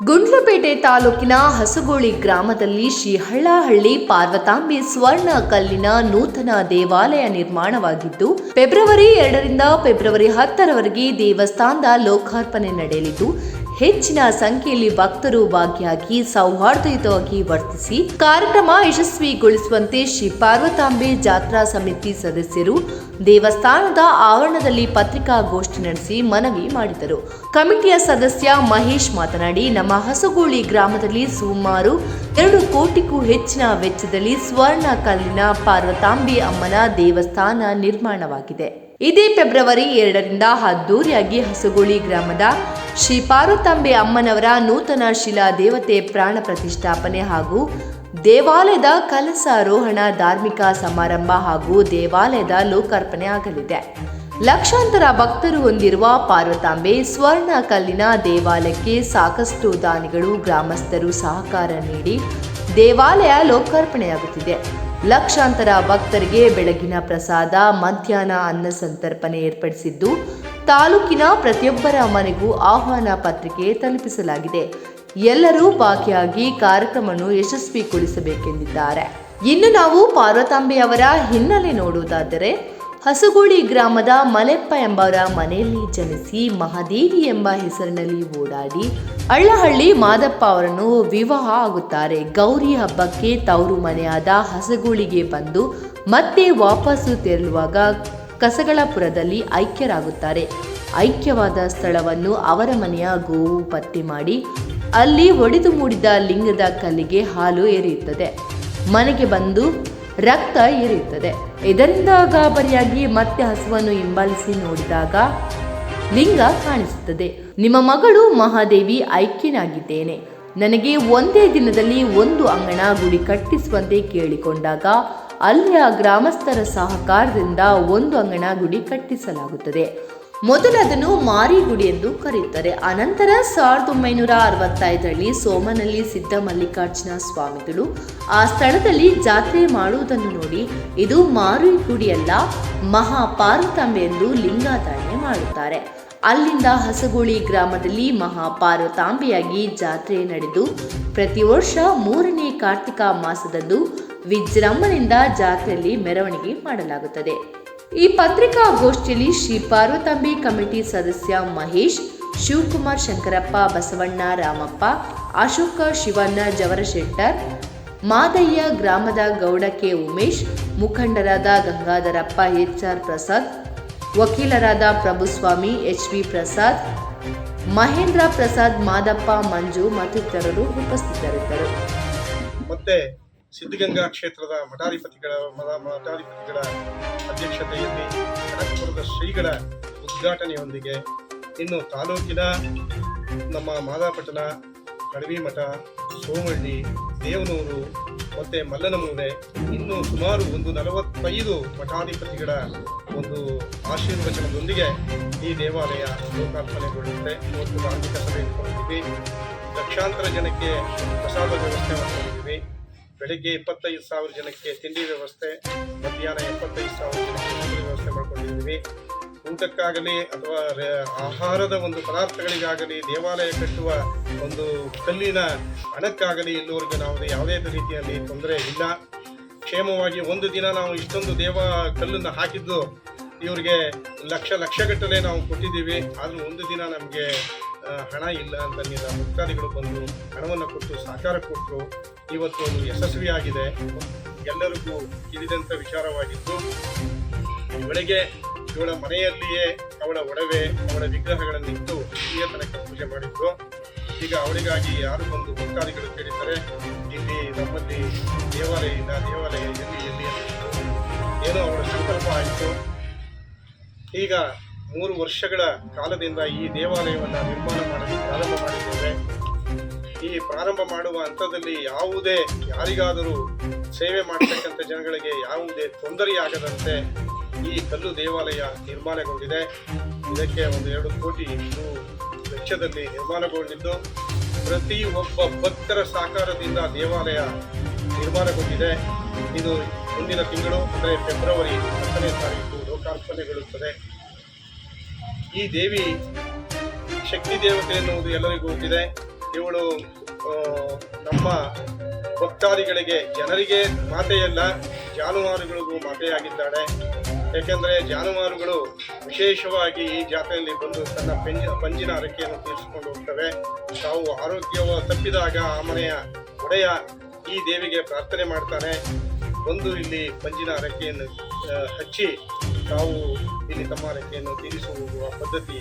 ಗುಂಡ್ಲುಪೇಟೆ ತಾಲೂಕಿನ ಹಸುಗೋಳಿ ಗ್ರಾಮದಲ್ಲಿ ಶ್ರೀ ಹಳ್ಳಹಳ್ಳಿ ಪಾರ್ವತಾಂಬಿ ಸ್ವರ್ಣ ಕಲ್ಲಿನ ನೂತನ ದೇವಾಲಯ ನಿರ್ಮಾಣವಾಗಿದ್ದು, ಫೆಬ್ರವರಿ ಎರಡರಿಂದ ಫೆಬ್ರವರಿ ಹತ್ತರವರೆಗೆ ದೇವಸ್ಥಾನದ ಲೋಕಾರ್ಪಣೆ ನಡೆಯಲಿದ್ದು ಹೆಚ್ಚಿನ ಸಂಖ್ಯೆಯಲ್ಲಿ ಭಕ್ತರು ಭಾಗಿಯಾಗಿ ಸೌಹಾರ್ದಯುತವಾಗಿ ವರ್ತಿಸಿ ಕಾರ್ಯಕ್ರಮ ಯಶಸ್ವಿಗೊಳಿಸುವಂತೆ ಶ್ರೀ ಪಾರ್ವತಾಂಬೆ ಜಾತ್ರಾ ಸಮಿತಿ ಸದಸ್ಯರು ದೇವಸ್ಥಾನದ ಆವರಣದಲ್ಲಿ ಪತ್ರಿಕಾಗೋಷ್ಠಿ ನಡೆಸಿ ಮನವಿ ಮಾಡಿದರು. ಕಮಿಟಿಯ ಸದಸ್ಯ ಮಹೇಶ್ ಮಾತನಾಡಿ, ನಮ್ಮ ಹಸುಗೂಳಿ ಗ್ರಾಮದಲ್ಲಿ ಸುಮಾರು ಎರಡು ಕೋಟಿಗೂ ಹೆಚ್ಚಿನ ವೆಚ್ಚದಲ್ಲಿ ಸ್ವರ್ಣ ಕಲ್ಲಿನ ಪಾರ್ವತಾಂಬಿ ಅಮ್ಮನ ದೇವಸ್ಥಾನ ನಿರ್ಮಾಣವಾಗಿದೆ. ಇದೇ ಫೆಬ್ರವರಿ ಎರಡರಿಂದ ಅದ್ದೂರಿಯಾಗಿ ಹಸುಗುಳಿ ಗ್ರಾಮದ ಶ್ರೀ ಪಾರ್ವತಾಂಬೆ ಅಮ್ಮನವರ ನೂತನ ಶಿಲಾ ದೇವತೆ ಪ್ರಾಣ ಪ್ರತಿಷ್ಠಾಪನೆ ಹಾಗೂ ದೇವಾಲಯದ ಕಲಸಾರೋಹಣ ಧಾರ್ಮಿಕ ಸಮಾರಂಭ ಹಾಗೂ ದೇವಾಲಯದ ಲೋಕಾರ್ಪಣೆ ಆಗಲಿದೆ. ಲಕ್ಷಾಂತರ ಭಕ್ತರು ಹೊಂದಿರುವ ಪಾರ್ವತಾಂಬೆ ಸ್ವರ್ಣ ಕಲ್ಲಿನ ದೇವಾಲಯಕ್ಕೆ ಸಾಕಷ್ಟು ದಾನಿಗಳು, ಗ್ರಾಮಸ್ಥರು ಸಹಕಾರ ನೀಡಿ ದೇವಾಲಯ ಲೋಕಾರ್ಪಣೆಯಾಗುತ್ತಿದೆ. ಲಕ್ಷಾಂತರ ಭಕ್ತರಿಗೆ ಬೆಳಗಿನ ಪ್ರಸಾದ, ಮಧ್ಯಾಹ್ನ ಅನ್ನ ಸಂತರ್ಪಣೆ ಏರ್ಪಡಿಸಿದ್ದು, ತಾಲೂಕಿನ ಪ್ರತಿಯೊಬ್ಬರ ಮನೆಗೂ ಆಹ್ವಾನ ಪತ್ರಿಕೆ ತಲುಪಿಸಲಾಗಿದೆ. ಎಲ್ಲರೂ ಭಾಗಿಯಾಗಿ ಕಾರ್ಯಕ್ರಮವನ್ನು ಯಶಸ್ವಿಗೊಳಿಸಬೇಕೆಂದಿದ್ದಾರೆ. ಇನ್ನು ನಾವು ಪಾರ್ವತಾಂಬೆಯವರ ಹಿನ್ನೆಲೆ ನೋಡುವುದಾದರೆ ಹಸುಗುಳಿ ಗ್ರಾಮದ ಮಲೆಪ್ಪ ಎಂಬವರ ಮನೆಯಲ್ಲಿ ಜನಿಸಿ ಮಹಾದೇವಿ ಎಂಬ ಹೆಸರಿನಲ್ಲಿ ಓಡಾಡಿ ಅಳ್ಳಹಳ್ಳಿ ಮಾದಪ್ಪ ಅವರನ್ನು ವಿವಾಹ ಆಗುತ್ತಾರೆ. ಗೌರಿ ಹಬ್ಬಕ್ಕೆ ತವರು ಮನೆಯಾದ ಹಸುಗೋಳಿಗೆ ಬಂದು ಮತ್ತೆ ವಾಪಸ್ಸು ತೆರಳುವಾಗ ಕಸಗಳಪುರದಲ್ಲಿ ಐಕ್ಯರಾಗುತ್ತಾರೆ. ಐಕ್ಯವಾದ ಸ್ಥಳವನ್ನು ಅವರ ಮನೆಯ ಗೋವು ಪತ್ತೆ ಮಾಡಿ ಅಲ್ಲಿ ಒಡೆದು ಮೂಡಿದ ಲಿಂಗದ ಕಲ್ಲಿಗೆ ಹಾಲು ಎರೆಯುತ್ತದೆ. ಮನೆಗೆ ಬಂದು ರಕ್ತ ಇರುತ್ತದೆ. ಇದರಿಂದ ಗಾಬರಿಯಾಗಿ ಮತ್ತೆ ಹಸುವನ್ನು ಹಿಂಬಾಲಿಸಿ ನೋಡಿದಾಗ ಲಿಂಗ ಕಾಣಿಸುತ್ತದೆ. ನಿಮ್ಮ ಮಗಳು ಮಹಾದೇವಿ ಐಕ್ಯನಾಗಿದ್ದೇನೆ. ನನಗೆ ಒಂದೇ ದಿನದಲ್ಲಿ ಒಂದು ಅಂಗಣ ಗುಡಿ ಕಟ್ಟಿಸುವಂತೆ ಕೇಳಿಕೊಂಡಾಗ ಅಲ್ಲಿಯ ಗ್ರಾಮಸ್ಥರ ಸಹಕಾರದಿಂದ ಒಂದು ಅಂಗಣ ಗುಡಿ ಕಟ್ಟಿಸಲಾಗುತ್ತದೆ. ಮೊದಲು ಅದನ್ನು ಮಾರಿ ಗುಡಿ ಎಂದು ಕರೆಯುತ್ತಾರೆ. ಅನಂತರ ಸಾವಿರದ ಒಂಬೈನೂರ ಅರವತ್ತೈದರಲ್ಲಿ ಸೋಮನಲ್ಲಿ ಸಿದ್ಧ ಮಲ್ಲಿಕಾರ್ಜುನ ಸ್ವಾಮಿಗಳು ಆ ಸ್ಥಳದಲ್ಲಿ ಜಾತ್ರೆ ಮಾಡುವುದನ್ನು ನೋಡಿ, ಇದು ಮಾರಿಗುಡಿಯಲ್ಲ ಮಹಾಪಾರ್ವತಾಂಬೆ ಎಂದು ಲಿಂಗಾಧಾರಣೆ ಮಾಡುತ್ತಾರೆ. ಅಲ್ಲಿಂದ ಹಸಗುಳಿ ಗ್ರಾಮದಲ್ಲಿ ಮಹಾಪಾರ್ವತಾಂಬೆಯಾಗಿ ಜಾತ್ರೆ ನಡೆದು, ಪ್ರತಿ ವರ್ಷ ಮೂರನೇ ಕಾರ್ತಿಕ ಮಾಸದಂದು ವಿಜೃಂಭಣೆಯಿಂದ ಜಾತ್ರೆಯಲ್ಲಿ ಮೆರವಣಿಗೆ ಮಾಡಲಾಗುತ್ತದೆ. ಈ ಪತ್ರಿಕಾಗೋಷ್ಠಿಯಲ್ಲಿ ಶ್ರೀ ಪಾರ್ವತಾಂಬಿ ಕಮಿಟಿ ಸದಸ್ಯ ಮಹೇಶ್, ಶಿವಕುಮಾರ್ ಶಂಕರಪ್ಪ, ಬಸವಣ್ಣ ರಾಮಪ್ಪ, ಅಶೋಕ ಶಿವಣ್ಣ ಜವರಶೆಟ್ಟರ್, ಮಾದಯ್ಯ ಗ್ರಾಮದ ಗೌಡ ಕೆ ಉಮೇಶ್, ಮುಖಂಡರಾದ ಗಂಗಾಧರಪ್ಪ ಎಚ್ ಆರ್ ಪ್ರಸಾದ್, ವಕೀಲರಾದ ಪ್ರಭುಸ್ವಾಮಿ ಎಚ್ ವಿ ಪ್ರಸಾದ್, ಮಹೇಂದ್ರ ಪ್ರಸಾದ್ ಮಾದಪ್ಪ ಮಂಜು ಮತ್ತಿತರರು ಉಪಸ್ಥಿತರಿದ್ದರು. ಸಿದ್ಧಗಂಗಾ ಕ್ಷೇತ್ರದ ಮಠಾಧಿಪತಿಗಳ ಮಠ- ಮಠಾಧಿಪತಿಗಳ ಅಧ್ಯಕ್ಷತೆಯಲ್ಲಿ ಕನಕಪುರದ ಶ್ರೀಗಳ ಉದ್ಘಾಟನೆಯೊಂದಿಗೆ ಇನ್ನು ತಾಲೂಕಿನ ನಮ್ಮ ಮಾದಾಪಟ್ಟಣ ಕಡವಿ ಮಠ, ಸೋಮಳ್ಳಿ, ದೇವನೂರು, ಮತ್ತು ಮಲ್ಲನಮೂಲೆ ಇನ್ನು ಸುಮಾರು ಒಂದು ನಲವತ್ತೈದು ಮಠಾಧಿಪತಿಗಳ ಒಂದು ಆಶೀರ್ವಚನದೊಂದಿಗೆ ಈ ದೇವಾಲಯ ಲೋಕಾರ್ಪಣೆಗೊಳ್ಳುತ್ತೆ. ಇವತ್ತು ಆರ್ಥಿಕ ಸಭೆ ಲಕ್ಷಾಂತರ ಜನಕ್ಕೆ ಪ್ರಸಾದ ವ್ಯವಸ್ಥೆ ಬೆಳಗ್ಗೆ ಇಪ್ಪತ್ತೈದು ಸಾವಿರ ಜನಕ್ಕೆ ತಿಂಡಿ ವ್ಯವಸ್ಥೆ, ಮಧ್ಯಾಹ್ನ ಎಪ್ಪತ್ತೈದು ಸಾವಿರ ಜನಕ್ಕೆ ತಿಂಡಿ ವ್ಯವಸ್ಥೆ ಮಾಡ್ಕೊಂಡಿದ್ದೀವಿ. ಊಟಕ್ಕಾಗಲಿ ಅಥವಾ ಆಹಾರದ ಒಂದು ಪದಾರ್ಥಗಳಿಗಾಗಲಿ, ದೇವಾಲಯ ಕಟ್ಟುವ ಒಂದು ಕಲ್ಲಿನ ಹಣಕ್ಕಾಗಲಿ ಇಲ್ಲಿವರೆಗೆ ನಾವು ಯಾವುದೇ ರೀತಿಯಲ್ಲಿ ತೊಂದರೆ ಇಲ್ಲ. ಕ್ಷೇಮವಾಗಿ ಒಂದು ದಿನ ನಾವು ಇಷ್ಟೊಂದು ದೇವ ಕಲ್ಲನ್ನು ಹಾಕಿದ್ದು, ಇವರಿಗೆ ಲಕ್ಷ ಲಕ್ಷಗಟ್ಟಲೆ ನಾವು ಕೊಟ್ಟಿದ್ದೀವಿ. ಆದರೂ ಒಂದು ದಿನ ನಮಗೆ ಹಣ ಇಲ್ಲ ಅಂತ ನೀರ ಭಕ್ತಾದಿಗಳು ಬಂದು ಹಣವನ್ನು ಕೊಟ್ಟು ಸಹಕಾರ ಕೊಟ್ಟರು, ಇವತ್ತು ಅದು ಯಶಸ್ವಿಯಾಗಿದೆ. ಎಲ್ಲರಿಗೂ ತಿಳಿದಂಥ ವಿಚಾರವಾಗಿತ್ತು ಬೆಳಗ್ಗೆ ಇವಳ ಮನೆಯಲ್ಲಿಯೇ ಅವಳ ಒಡವೆ, ಅವಳ ವಿಗ್ರಹಗಳನ್ನಿಟ್ಟು ಇಲ್ಲಿಯ ತನಕ ಪೂಜೆ ಮಾಡಿದ್ರು. ಈಗ ಅವಳಿಗಾಗಿ ಯಾರು ಬಂದು ಭಕ್ತಾದಿಗಳು ಕೇಳಿದರೆ ಇಲ್ಲಿ ನಮ್ಮಲ್ಲಿ ದೇವಾಲಯ ಇಲ್ಲ ದೇವಾಲಯ ಎಲ್ಲಿ ಎಲ್ಲಿ ಏನೋ ಅವಳ ಸಂಕಲ್ಪ ಆಯಿತು? ಈಗ ಮೂರು ವರ್ಷಗಳ ಕಾಲದಿಂದ ಈ ದೇವಾಲಯವನ್ನು ನಿರ್ಮಾಣ ಮಾಡಲು ಪ್ರಾರಂಭ ಮಾಡಿದ್ದೇವೆ. ಈ ಪ್ರಾರಂಭ ಮಾಡುವ ಹಂತದಲ್ಲಿ ಯಾವುದೇ ಯಾರಿಗಾದರೂ ಸೇವೆ ಮಾಡತಕ್ಕಂಥ ಜನಗಳಿಗೆ ಯಾವುದೇ ತೊಂದರೆಯಾಗದಂತೆ ಈ ಕಲ್ಲು ದೇವಾಲಯ ನಿರ್ಮಾಣಗೊಂಡಿದೆ. ಇದಕ್ಕೆ ಒಂದು ಎರಡು ಕೋಟಿ ರು ವೆಚ್ಚದಲ್ಲಿ ನಿರ್ಮಾಣಗೊಂಡಿದ್ದು, ಪ್ರತಿ ಒಬ್ಬ ಭಕ್ತರ ಸಾಕಾರದಿಂದ ದೇವಾಲಯ ನಿರ್ಮಾಣಗೊಂಡಿದೆ. ಇದು ಮುಂದಿನ ತಿಂಗಳು, ಅಂದರೆ ಫೆಬ್ರವರಿ ಹತ್ತನೇ ತಾರೀಕು ಲೋಕಾರ್ಪಣೆಗೊಳ್ಳುತ್ತದೆ. ಈ ದೇವಿ ಶಕ್ತಿ ದೇವತೆ ಎನ್ನುವುದು ಎಲ್ಲರಿಗೂ ಗೊತ್ತಿದೆ ಇವಳು ನಮ್ಮ ಭಕ್ತಾದಿಗಳಿಗೆ ಜನರಿಗೆ ಮಾತೆಯಲ್ಲ, ಜಾನುವಾರುಗಳಿಗೂ ಮಾತೆಯಾಗಿದ್ದಾಳೆ. ಏಕೆಂದರೆ ಜಾನುವಾರುಗಳು ವಿಶೇಷವಾಗಿ ಈ ಜಾತ್ರೆಯಲ್ಲಿ ಬಂದು ತನ್ನ ಪೆಂಜ, ಪಂಜಿನ ಅರಕೆಯನ್ನು ತೀರಿಸಿಕೊಂಡು ಹೋಗ್ತವೆ. ತಾವು ಆರೋಗ್ಯವ ತಪ್ಪಿದಾಗ ಆ ಮನೆಯ ಒಡೆಯ ಈ ದೇವಿಗೆ ಪ್ರಾರ್ಥನೆ ಮಾಡ್ತಾನೆ. ಬಂದು ಇಲ್ಲಿ ಪಂಜಿನ ಅರಕೆಯನ್ನು ಹಚ್ಚಿ ગાવું એની તમારે તેનું ત્રીસો પદ્ધતિ?